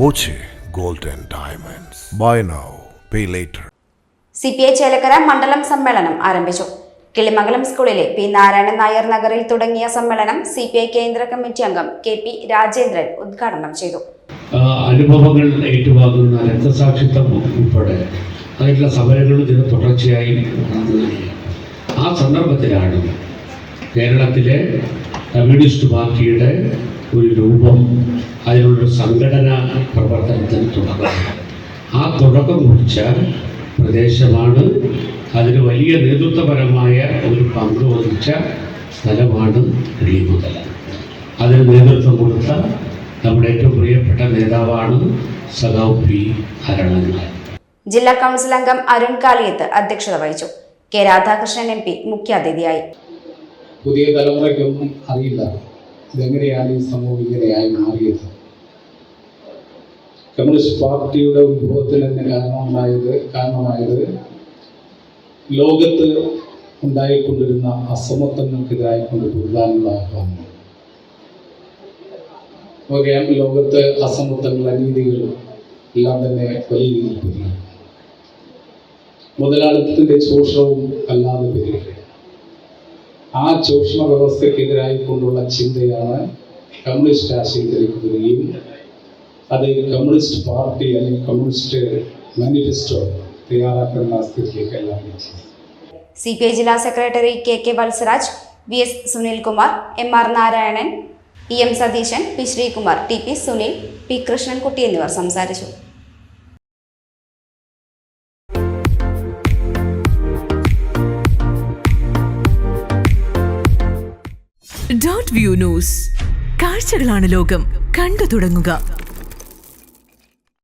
Boche gold diamonds. Buy now pay pay later. C P I Chelakkara മണ്ഡലം സമ്മേളനം ആരംഭിച്ചു. കിളിമംഗലം സ്കൂളിലെ പി നാരായണൻ നായർ നഗറിൽ തുടങ്ങിയ സമ്മേളനം സി പി ഐ കേന്ദ്ര കമ്മിറ്റി അംഗം കെ പി രാജേന്ദ്രൻ ഉദ്ഘാടനം ചെയ്തു. അനുഭവങ്ങൾ ഏറ്റുവാങ്ങുന്ന രക്തസാക്ഷിത്വം ഉൾപ്പെടെ അതിനുള്ള സമരങ്ങൾ ഇതിന് തുടർച്ചയായി ആ സന്ദർഭത്തിലാണ് കേരളത്തിലെ കമ്മ്യൂണിസ്റ്റ് പാർട്ടിയുടെ ഒരു രൂപം അതിനുള്ളൊരു സംഘടന പ്രവർത്തനത്തിന് തുടക്കം ആ തുടക്കം കുറിച്ച പ്രദേശമാണ്. അതിന് വലിയ നേതൃത്വപരമായ ഒരു പങ്ക് വഹിച്ച സ്ഥലമാണ് കിളിമുതല അതിന് നേതൃത്വം കൊടുത്ത നമ്മുടെ ഏറ്റവും പ്രിയപ്പെട്ട നേതാവാണ് സഖാവ് പി. ഹരണൻ ജില്ലാ കൗൺസിൽ അംഗം അരുൺ കാളിയത്ത് അധ്യക്ഷത വഹിച്ചു. കെ. രാധാകൃഷ്ണൻ എം പി മുഖ്യാതിഥിയായി. പുതിയ തലമുറയ്ക്കൊന്നും അറിയില്ല. ഇതെങ്ങനെയാണ് ഈ സമൂഹം ഇങ്ങനെയായി മാറിയത്? കമ്മ്യൂണിസ്റ്റ് പാർട്ടിയുടെ ഉത്ഭവത്തിന് തന്നെ കാരണമായത് കാരണമായത് ലോകത്ത് ഉണ്ടായിക്കൊണ്ടിരുന്ന അസമത്വങ്ങൾക്കെതിരായിക്കൊണ്ട് പൊരുതാനുള്ള ആഹ്വാനം. നോക്കിയാൽ ലോകത്ത് അസമത്വങ്ങൾ അനീതികൾ എല്ലാം തന്നെ വലിയ രീതിയിൽ പെരുകി. മുതലാളിത്തത്തിന്റെ ചൂഷണവും അല്ലാതെ പെരുകി. ആ ചൂഷണ വ്യവസ്ഥക്കെതിരായിക്കൊണ്ടുള്ള ചിന്തയാണ് കമ്മ്യൂണിസ്റ്റ് ആശയത്തിലേക്ക് വരികയും അത് കമ്മ്യൂണിസ്റ്റ് പാർട്ടി അല്ലെങ്കിൽ കമ്മ്യൂണിസ്റ്റ് മാനിഫെസ്റ്റോ തയ്യാറാക്കുന്ന സ്ഥിതിയിലേക്ക് എല്ലാം സി പി ഐ ജില്ലാ secretary K K Valsaraj V S Sunilkumar M R Narayanan E M Satheesan P Sreekumar T P Sunil P Krishnankutty എന്നിവർ സംസാരിച്ചു. ഡോട്ട് വ്യൂ ന്യൂസ് കാഴ്ചകളാണ് ലോകം. കണ്ടു തുടങ്ങുക.